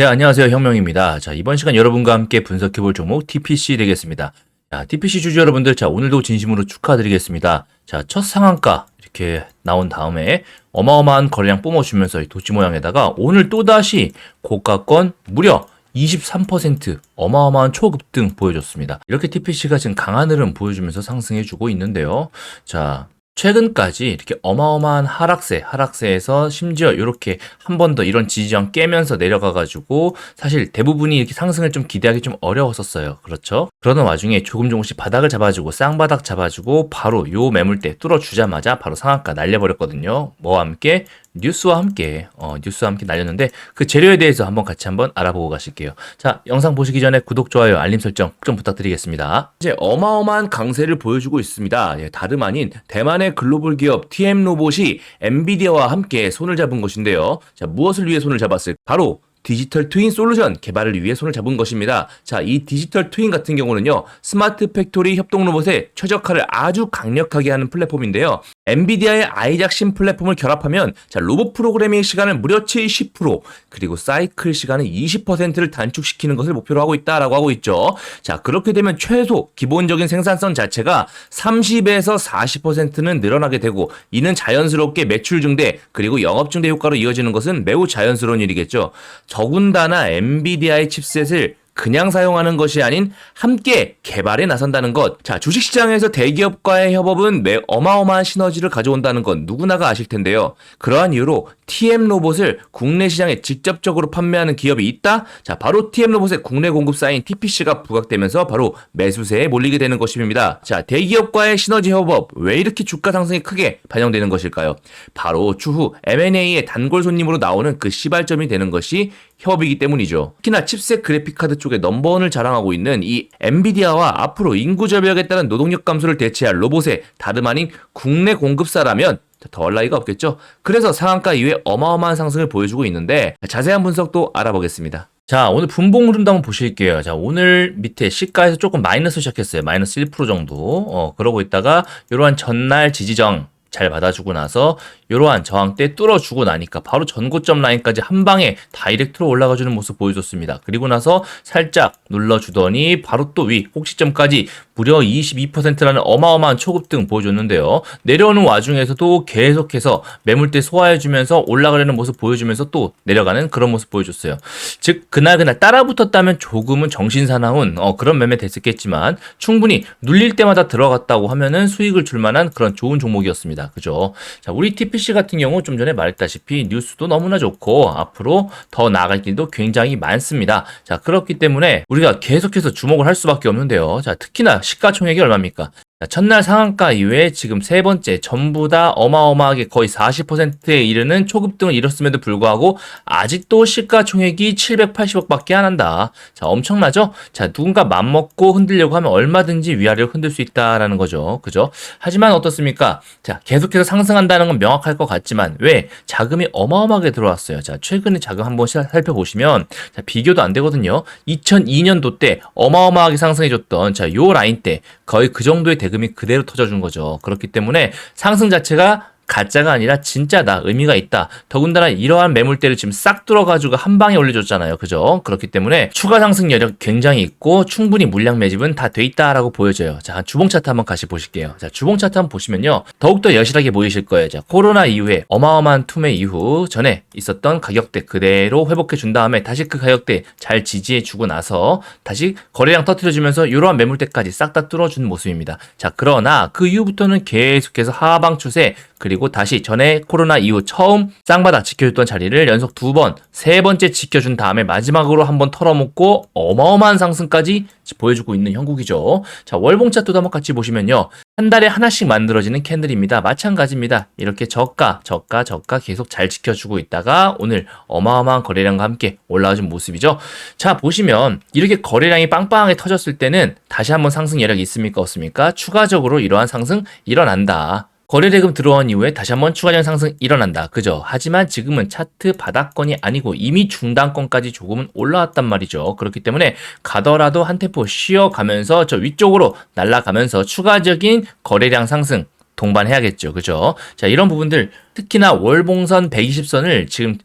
네, 안녕하세요. 혁명입니다. 자, 이번 시간 여러분과 함께 분석해 볼 종목 TPC 되겠습니다. 자, TPC 주주 여러분들, 자, 오늘도 진심으로 축하드리겠습니다. 자, 첫 상한가 이렇게 나온 다음에 어마어마한 거래량 뿜어주면서 이 도치 모양에다가 오늘 또다시 고가권 무려 23% 어마어마한 초급등 보여줬습니다. 이렇게 TPC가 지금 강한 흐름 보여주면서 상승해주고 있는데요. 자, 최근까지 이렇게 어마어마한 하락세, 하락세에서 심지어 이렇게 한 번 더 이런 지지점 깨면서 내려가가지고 사실 대부분이 이렇게 상승을 좀 기대하기 좀 어려웠었어요. 그렇죠? 그러던 와중에 조금 조금씩 바닥을 잡아주고 쌍바닥 잡아주고 바로 요 매물대 뚫어주자마자 바로 상한가 날려버렸거든요. 뭐와 함께? 뉴스와 함께, 어, 뉴스와 함께 날렸는데 그 재료에 대해서 한번 같이 한번 알아보고 가실게요. 자, 영상 보시기 전에 구독, 좋아요, 알림 설정 좀 부탁드리겠습니다. 이제 어마어마한 강세를 보여주고 있습니다. 예, 다름 아닌 대만의 글로벌 기업 TM 로봇이 엔비디아와 함께 손을 잡은 것인데요. 자, 무엇을 위해 손을 잡았을? 바로 디지털 트윈 솔루션 개발을 위해 손을 잡은 것입니다. 자, 이 디지털 트윈 같은 경우는요, 스마트 팩토리 협동 로봇의 최적화를 아주 강력하게 하는 플랫폼인데요. 엔비디아의 아이작신 플랫폼을 결합하면 자, 로봇 프로그래밍 시간을 무려 70% 그리고 사이클 시간은 20%를 단축시키는 것을 목표로 하고 있다라고 하고 있죠. 자, 그렇게 되면 최소 기본적인 생산성 자체가 30에서 40%는 늘어나게 되고 이는 자연스럽게 매출 증대 그리고 영업 증대 효과로 이어지는 것은 매우 자연스러운 일이겠죠. 더군다나 엔비디아의 칩셋을 그냥 사용하는 것이 아닌 함께 개발에 나선다는 것. 자, 주식시장에서 대기업과의 협업은 매 어마어마한 시너지를 가져온다는 건 누구나가 아실 텐데요. 그러한 이유로 TM 로봇을 국내 시장에 직접적으로 판매하는 기업이 있다? 자, 바로 TM 로봇의 국내 공급사인 TPC가 부각되면서 바로 매수세에 몰리게 되는 것입니다. 자, 대기업과의 시너지 협업. 왜 이렇게 주가 상승이 크게 반영되는 것일까요? 바로 추후 M&A의 단골 손님으로 나오는 그 시발점이 되는 것이 협업이기 때문이죠. 특히나 칩셋 그래픽카드 쪽에 넘버원을 자랑하고 있는 이 엔비디아와 앞으로 인구 절벽에 따른 노동력 감소를 대체할 로봇의 다름 아닌 국내 공급사라면 더할 나위가 없겠죠. 그래서 상한가 이후에 어마어마한 상승을 보여주고 있는데 자세한 분석도 알아보겠습니다. 자, 오늘 분봉 흐름도 한번 보실게요. 자, 오늘 밑에 시가에서 조금 마이너스 시작했어요. 마이너스 1% 정도. 어, 그러고 있다가 이러한 전날 지지정 잘 받아주고 나서 이러한 저항대 뚫어주고 나니까 바로 전고점 라인까지 한 방에 다이렉트로 올라가주는 모습 보여줬습니다. 그리고 나서 살짝 눌러주더니 바로 또위 꼭지점까지 무려 22%라는 어마어마한 초급등 보여줬는데요. 내려오는 와중에서도 계속해서 매물대 소화해주면서 올라가려는 모습 보여주면서 또 내려가는 그런 모습 보여줬어요. 즉 그날 그날 따라붙었다면 조금은 정신사나운 어, 그런 매매 됐었겠지만 충분히 눌릴 때마다 들어갔다고 하면은 수익을 줄 만한 그런 좋은 종목이었습니다. 그죠? 자, 우리 TPC 같은 경우 좀 전에 말했다시피 뉴스도 너무나 좋고 앞으로 더 나아갈 길도 굉장히 많습니다. 자, 그렇기 때문에 우리가 계속해서 주목을 할 수밖에 없는데요. 자, 특히나 시가총액이 얼마입니까? 자, 첫날 상한가 이후에 지금 세 번째 전부 다 어마어마하게 거의 40%에 이르는 초급등을 이뤘음에도 불구하고 아직도 시가총액이 780억밖에 안 한다. 자, 엄청나죠? 자, 누군가 맘먹고 흔들려고 하면 얼마든지 위아래를 흔들 수 있다라는 거죠. 그죠? 하지만 어떻습니까? 자, 계속해서 상승한다는 건 명확할 것 같지만 왜? 자금이 어마어마하게 들어왔어요. 자, 최근에 자금 한번 살펴보시면 자, 비교도 안 되거든요. 2002년도 때 어마어마하게 상승해줬던 자, 요 라인 때 거의 그 정도의 대 대금이 그대로 터져준 거죠. 그렇기 때문에 상승 자체가 가짜가 아니라 진짜다. 의미가 있다. 더군다나 이러한 매물대를 지금 싹 뚫어가지고 한 방에 올려줬잖아요. 그죠? 그렇기 때문에 추가 상승 여력 굉장히 있고 충분히 물량 매집은 다 돼 있다라고 보여져요. 자, 주봉 차트 한번 같이 보실게요. 자, 주봉 차트 한번 보시면요. 더욱더 여실하게 보이실 거예요. 자, 코로나 이후에 어마어마한 투매 이후 전에 있었던 가격대 그대로 회복해 준 다음에 다시 그 가격대 잘 지지해 주고 나서 다시 거래량 터트려 주면서 이러한 매물대까지 싹 다 뚫어 준 모습입니다. 자, 그러나 그 이후부터는 계속해서 하방 추세 그리고 다시 전에 코로나 이후 처음 쌍바닥 지켜줬던 자리를 연속 두 번, 세 번째 지켜준 다음에 마지막으로 한 번 털어먹고 어마어마한 상승까지 보여주고 있는 형국이죠. 자, 월봉 차트도 한번 같이 보시면요. 한 달에 하나씩 만들어지는 캔들입니다. 마찬가지입니다. 이렇게 저가, 저가, 저가 계속 잘 지켜주고 있다가 오늘 어마어마한 거래량과 함께 올라와준 모습이죠. 자, 보시면 이렇게 거래량이 빵빵하게 터졌을 때는 다시 한번 상승 여력이 있습니까? 없습니까? 추가적으로 이러한 상승 일어난다. 거래대금 들어온 이후에 다시 한번 추가적 상승 일어난다. 그죠? 하지만 지금은 차트 바닥권이 아니고 이미 중단권까지 조금은 올라왔단 말이죠. 그렇기 때문에 가더라도 한 템포 쉬어가면서 저 위쪽으로 날아가면서 추가적인 거래량 상승 동반해야겠죠. 그죠? 자, 이런 부분들 특히나 월봉선 120선을 지금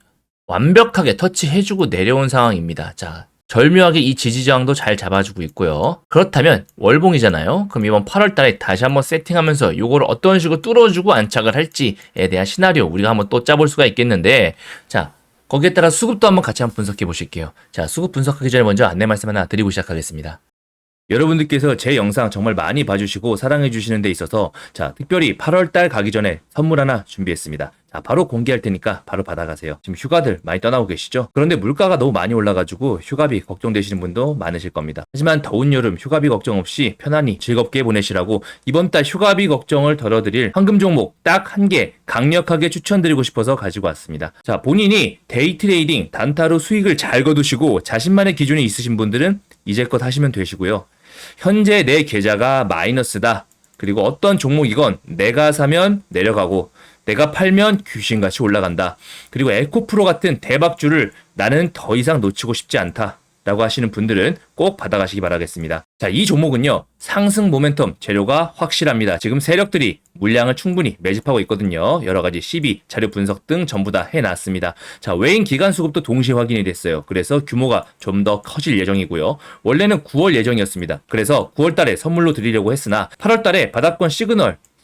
완벽하게 터치해주고 내려온 상황입니다. 자, 절묘하게 이 지지저항도 잘 잡아주고 있고요. 그렇다면 월봉이잖아요. 그럼 이번 8월 달에 다시 한번 세팅하면서 이걸 어떤 식으로 뚫어주고 안착을 할지에 대한 시나리오 우리가 한번 또 짜볼 수가 있겠는데 자, 거기에 따라 수급도 한번 같이 한번 분석해 보실게요. 자, 수급 분석하기 전에 먼저 안내 말씀 하나 드리고 시작하겠습니다. 여러분들께서 제 영상 정말 많이 봐주시고 사랑해 주시는 데 있어서 자 특별히 8월달 가기 전에 선물 하나 준비했습니다. 자 바로 공개할 테니까 바로 받아가세요. 지금 휴가들 많이 떠나고 계시죠? 그런데 물가가 너무 많이 올라가지고 휴가비 걱정되시는 분도 많으실 겁니다. 하지만 더운 여름 휴가비 걱정 없이 편안히 즐겁게 보내시라고 이번 달 휴가비 걱정을 덜어드릴 황금 종목 딱 한 개 강력하게 추천드리고 싶어서 가지고 왔습니다. 자 본인이 데이 트레이딩 단타로 수익을 잘 거두시고 자신만의 기준이 있으신 분들은 이제껏 하시면 되시고요. 현재 내 계좌가 마이너스다. 그리고 어떤 종목이건 내가 사면 내려가고 내가 팔면 귀신같이 올라간다. 그리고 에코프로 같은 대박주를 나는 더 이상 놓치고 싶지 않다. 라고 하시는 분들은 꼭 받아가시기 바라겠습니다. 자, 이 종목은요, 상승 모멘텀 재료가 확실합니다. 지금 세력들이 물량을 충분히 매집하고 있거든요. 여러 가지 시비, 자료 분석 등 전부 다 해놨습니다. 자, 외인 기간 수급도 동시에 확인이 됐어요. 그래서 규모가 좀 더 커질 예정이고요. 원래는 9월 예정이었습니다. 그래서 9월 달에 선물로 드리려고 했으나 8월 달에 바닥권 시그널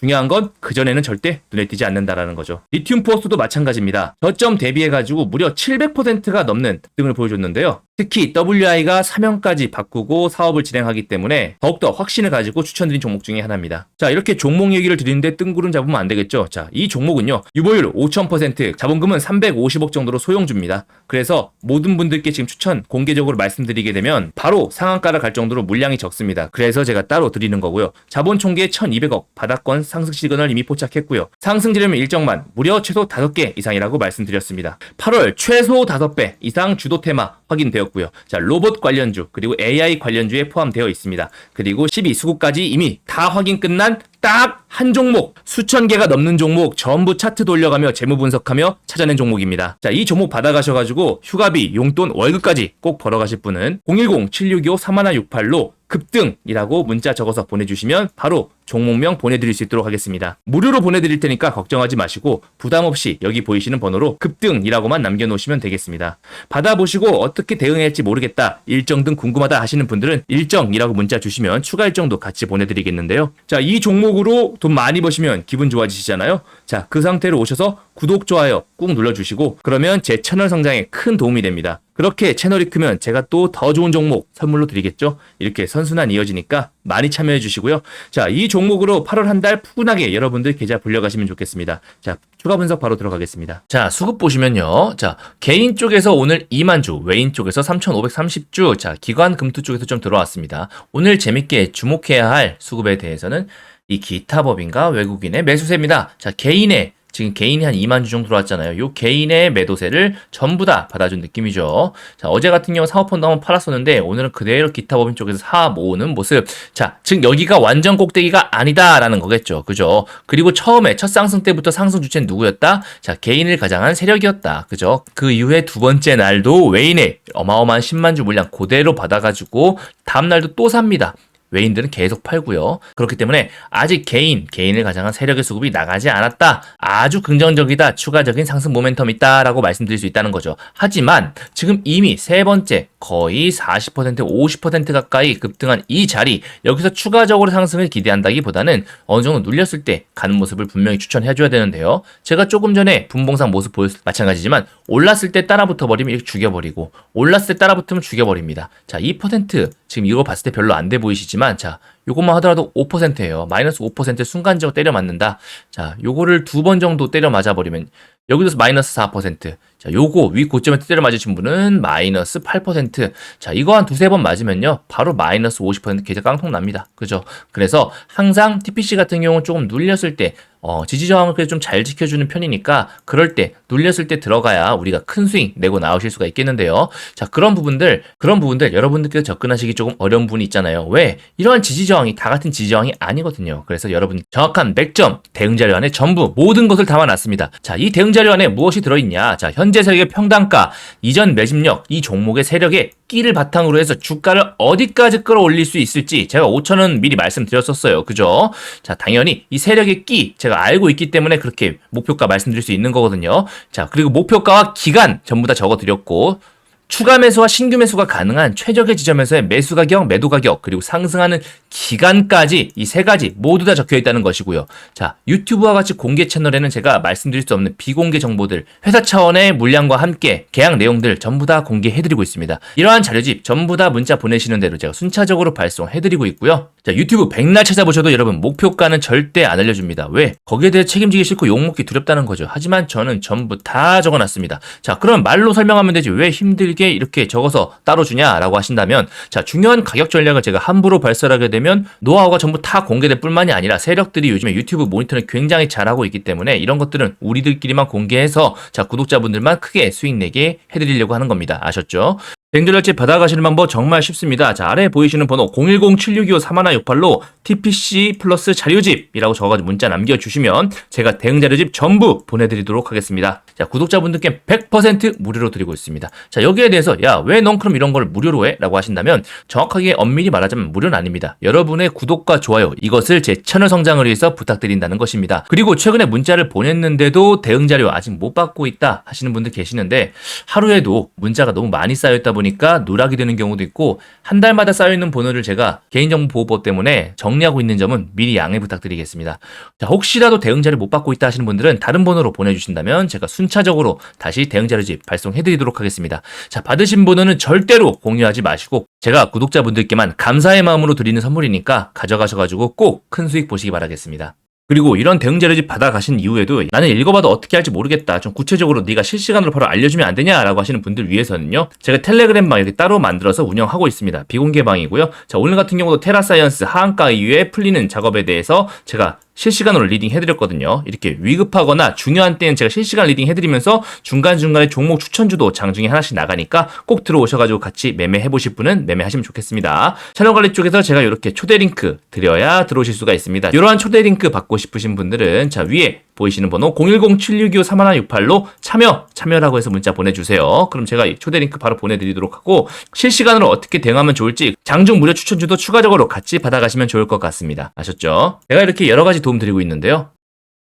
중요한 건 그전에는 절대 눈에 띄지 않는다라는 거죠. 리튬 포스도 마찬가지입니다. 저점 대비해가지고 무려 700%가 넘는 등을 보여줬는데요. 특히 WI가 사명까지 바꾸고 사업을 진행하기 때문에 더욱더 확신을 가지고 추천드린 종목 중에 하나입니다. 자, 이렇게 종목 얘기를 드리는데 뜬구름 잡으면 안 되겠죠. 자, 이 종목은요. 유보율 5000%, 자본금은 350억 정도로 소용 줍니다. 그래서 모든 분들께 지금 추천 공개적으로 말씀드리게 되면 바로 상한가를 갈 정도로 물량이 적습니다. 그래서 제가 따로 드리는 거고요. 자본 총계 1200억, 바닥권 상승 시그널 이미 포착했고요. 상승 지르면 일정만 무려 최소 5개 이상이라고 말씀드렸습니다. 8월 최소 5배 이상 주도 테마 확인되었고요. 자, 로봇 관련주 그리고 AI 관련주에 포함되어 있습니다. 그리고 12수급까지 이미 다 확인 끝난 딱 한 종목, 수천 개가 넘는 종목 전부 차트 돌려가며 재무 분석하며 찾아낸 종목입니다. 자, 이 종목 받아가셔가지고 휴가비, 용돈, 월급까지 꼭 벌어가실 분은 010-7625-3168로 급등이라고 문자 적어서 보내주시면 바로 종목명 보내드릴 수 있도록 하겠습니다. 무료로 보내드릴 테니까 걱정하지 마시고 부담 없이 여기 보이시는 번호로 급등이라고만 남겨놓으시면 되겠습니다. 받아보시고 어떻게 대응할지 모르겠다, 일정 등 궁금하다 하시는 분들은 일정이라고 문자 주시면 추가 일정도 같이 보내드리겠는데요. 자, 이 종목 으로 돈 많이 버시면 기분 좋아지시잖아요. 자, 그 상태로 오셔서 구독, 좋아요 꾹 눌러주시고 그러면 제 채널 성장에 큰 도움이 됩니다. 그렇게 채널이 크면 제가 또 더 좋은 종목 선물로 드리겠죠? 이렇게 선순환 이어지니까 많이 참여해 주시고요. 자, 이 종목으로 8월 한 달 푸근하게 여러분들 계좌 불려가시면 좋겠습니다. 자, 추가 분석 바로 들어가겠습니다. 자, 수급 보시면요. 자, 개인 쪽에서 오늘 2만 주, 외인 쪽에서 3,530주, 자, 기관 금투 쪽에서 좀 들어왔습니다. 오늘 재밌게 주목해야 할 수급에 대해서는 이 기타 법인과 외국인의 매수세입니다. 자, 개인의 지금 개인이 한 2만 주 정도 들어왔잖아요. 요 개인의 매도세를 전부 다 받아준 느낌이죠. 자, 어제 같은 경우 사모펀드 한번 팔았었는데 오늘은 그대로 기타 법인 쪽에서 사 모으는 모습. 자, 즉 여기가 완전 꼭대기가 아니다라는 거겠죠. 그죠? 그리고 처음에 첫 상승 때부터 상승 주체는 누구였다? 자, 개인을 가장한 세력이었다. 그죠? 그 이후에 두 번째 날도 외인의 어마어마한 10만 주 물량 그대로 받아가지고 다음 날도 또 삽니다. 외인들은 계속 팔고요. 그렇기 때문에 아직 개인, 개인을 가장한 세력의 수급이 나가지 않았다. 아주 긍정적이다. 추가적인 상승 모멘텀 있다라고 말씀드릴 수 있다는 거죠. 하지만 지금 이미 세 번째 거의 40% 50% 가까이 급등한 이 자리 여기서 추가적으로 상승을 기대한다기보다는 어느 정도 눌렸을 때 가는 모습을 분명히 추천해 줘야 되는데요. 제가 조금 전에 분봉상 모습 보였을 때 마찬가지지만 올랐을 때 따라 붙어 버리면 이렇게 죽여 버리고 올랐을 때 따라 붙으면 죽여 버립니다. 자, 2% 지금 이거 봤을 때 별로 안 돼 보이시지만 자, 요것만 하더라도 5%예요. 마이너스 5% 순간적으로 때려 맞는다. 자, 요거를 두 번 정도 때려 맞아 버리면 여기서 마이너스 4%. 자, 요거 위 고점에 때려 맞으신 분은 마이너스 8%. 자, 이거 한 두세 번 맞으면요. 바로 마이너스 50% 계좌 깡통 납니다. 그죠? 그래서 항상 TPC 같은 경우는 조금 눌렸을 때 어, 지지 저항을 그래도 좀 잘 지켜주는 편이니까 그럴 때 눌렸을 때 들어가야 우리가 큰 스윙 내고 나오실 수가 있겠는데요. 자 그런 부분들 그런 부분들 여러분들께서 접근하시기 조금 어려운 부분이 있잖아요. 왜 이러한 지지 저항이 다 같은 지지 저항이 아니거든요. 그래서 여러분 정확한 맥점 대응 자료 안에 전부 모든 것을 담아놨습니다. 자이 대응 자료 안에 무엇이 들어있냐? 자 현재 세력의 평단가 이전 매집력 이 종목의 세력의 끼를 바탕으로 해서 주가를 어디까지 끌어올릴 수 있을지 제가 5천원 미리 말씀드렸었어요. 그죠? 자, 당연히 이 세력의 끼 제가 알고 있기 때문에 그렇게 목표가 말씀드릴 수 있는 거거든요. 자, 그리고 목표가와 기간 전부 다 적어 드렸고 추가 매수와 신규 매수가 가능한 최적의 지점에서의 매수 가격, 매도 가격, 그리고 상승하는 기간까지 이 세 가지 모두 다 적혀 있다는 것이고요. 자, 유튜브와 같이 공개 채널에는 제가 말씀드릴 수 없는 비공개 정보들, 회사 차원의 물량과 함께 계약 내용들 전부 다 공개해드리고 있습니다. 이러한 자료집 전부 다 문자 보내시는 대로 제가 순차적으로 발송해드리고 있고요. 자, 유튜브 백날 찾아보셔도 여러분 목표가는 절대 안 알려줍니다. 왜? 거기에 대해 책임지기 싫고 욕먹기 두렵다는 거죠. 하지만 저는 전부 다 적어놨습니다. 자, 그럼 말로 설명하면 되지. 왜 힘들게 이렇게 적어서 따로 주냐라고 하신다면, 자, 중요한 가격 전략을 제가 함부로 발설하게 되면 노하우가 전부 다 공개될 뿐만이 아니라 세력들이 요즘에 유튜브 모니터를 굉장히 잘하고 있기 때문에 이런 것들은 우리들끼리만 공개해서 자, 구독자분들만 크게 수익 내게 해드리려고 하는 겁니다. 아셨죠? 뱅글러치 받아가시는 방법 정말 쉽습니다. 자, 아래 보이시는 번호 010-7625-3168로 TPC 플러스 자료집이라고 적어가지고 문자 남겨주시면 제가 대응 자료집 전부 보내드리도록 하겠습니다. 자, 구독자분들께 100% 무료로 드리고 있습니다. 자, 여기에 대해서 야, 왜 넌 그럼 이런 걸 무료로 해? 라고 하신다면 정확하게 엄밀히 말하자면 무료는 아닙니다. 여러분의 구독과 좋아요 이것을 제 채널 성장을 위해서 부탁드린다는 것입니다. 그리고 최근에 문자를 보냈는데도 대응 자료 아직 못 받고 있다 하시는 분들 계시는데 하루에도 문자가 너무 많이 쌓여있다 보니 까 누락이 되는 경우도 있고 한 달마다 쌓여있는 번호를 제가 개인정보보호법 때문에 정리하고 있는 점은 미리 양해 부탁드리겠습니다. 자, 혹시라도 대응 자료 못 받고 있다 하시는 분들은 다른 번호로 보내주신다면 제가 순차적으로 다시 대응 자료 집 발송해드리도록 하겠습니다. 자, 받으신 번호는 절대로 공유하지 마시고 제가 구독자분들께만 감사의 마음으로 드리는 선물이니까 가져가셔가지고 꼭 큰 수익 보시기 바라겠습니다. 그리고 이런 대응 자료집 받아가신 이후에도 나는 읽어봐도 어떻게 할지 모르겠다. 좀 구체적으로 네가 실시간으로 바로 알려주면 안 되냐라고 하시는 분들 위해서는요. 제가 텔레그램 방 이렇게 따로 만들어서 운영하고 있습니다. 비공개 방이고요. 자 오늘 같은 경우도 테라사이언스 하한가 이후에 풀리는 작업에 대해서 제가 실시간으로 리딩 해드렸거든요. 이렇게 위급하거나 중요한 때는 제가 실시간 리딩 해드리면서 중간중간에 종목 추천주도 장중에 하나씩 나가니까 꼭 들어오셔가지고 같이 매매해보실 분은 매매하시면 좋겠습니다. 채널 관리 쪽에서 제가 이렇게 초대 링크 드려야 들어오실 수가 있습니다. 이러한 초대 링크 받고 싶으신 분들은 자 위에 보이시는 번호 010-762-3168로 참여, 참여라고 해서 문자 보내주세요. 그럼 제가 이 초대 링크 바로 보내드리도록 하고 실시간으로 어떻게 대응하면 좋을지 장중 무료 추천주도 추가적으로 같이 받아가시면 좋을 것 같습니다. 아셨죠? 제가 이렇게 여러 가지 도움 드리고 있는데요.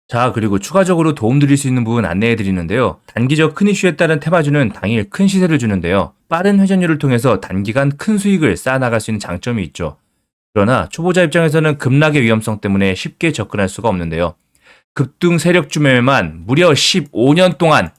자, 그리고 추가적으로 도움드릴 수 있는 부분 안내해 드리는데요. 단기적 큰 이슈에 따른 테마주는 당일 큰 시세를 주는데요. 빠른 회전율을 통해서 단기간 큰 수익을 쌓아 나갈 수 있는 장점이 있죠. 그러나 초보자 입장에서는 급락의 위험성 때문에 쉽게 접근할 수가 없는데요. 급등 세력주 매매만 무려 15년 동안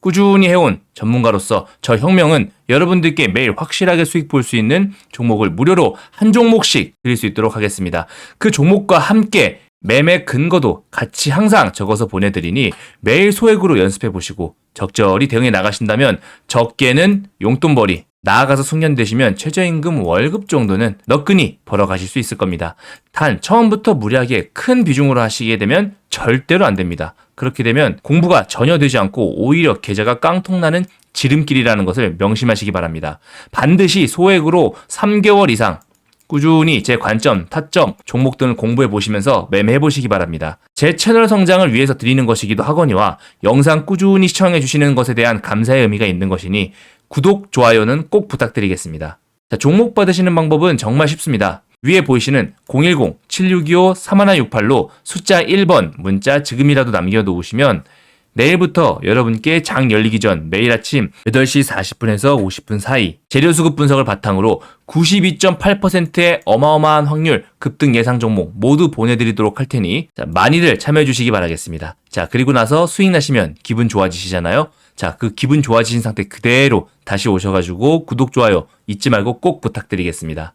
꾸준히 해온 전문가로서 저 혁명은 여러분들께 매일 확실하게 수익 볼 수 있는 종목을 무료로 한 종목씩 드릴 수 있도록 하겠습니다. 그 종목과 함께 매매 근거도 같이 항상 적어서 보내드리니 매일 소액으로 연습해 보시고 적절히 대응해 나가신다면 적게는 용돈벌이, 나아가서 숙련되시면 최저임금 월급 정도는 너끈히 벌어가실 수 있을 겁니다. 단 처음부터 무리하게 큰 비중으로 하시게 되면 절대로 안 됩니다. 그렇게 되면 공부가 전혀 되지 않고 오히려 계좌가 깡통나는 지름길이라는 것을 명심하시기 바랍니다. 반드시 소액으로 3개월 이상 꾸준히 제 관점, 타점, 종목 등을 공부해 보시면서 매매해 보시기 바랍니다. 제 채널 성장을 위해서 드리는 것이기도 하거니와 영상 꾸준히 시청해 주시는 것에 대한 감사의 의미가 있는 것이니 구독, 좋아요는 꼭 부탁드리겠습니다. 자, 종목 받으시는 방법은 정말 쉽습니다. 위에 보이시는 010-7625-3168로 숫자 1번 문자 지금이라도 남겨놓으시면 내일부터 여러분께 장 열리기 전 매일 아침 8시 40분에서 50분 사이 재료 수급 분석을 바탕으로 92.8%의 어마어마한 확률 급등 예상 종목 모두 보내드리도록 할 테니 자, 많이들 참여해 주시기 바라겠습니다. 자 그리고 나서 수익 나시면 기분 좋아지시잖아요. 자 그 기분 좋아지신 상태 그대로 다시 오셔가지고 구독 좋아요 잊지 말고 꼭 부탁드리겠습니다.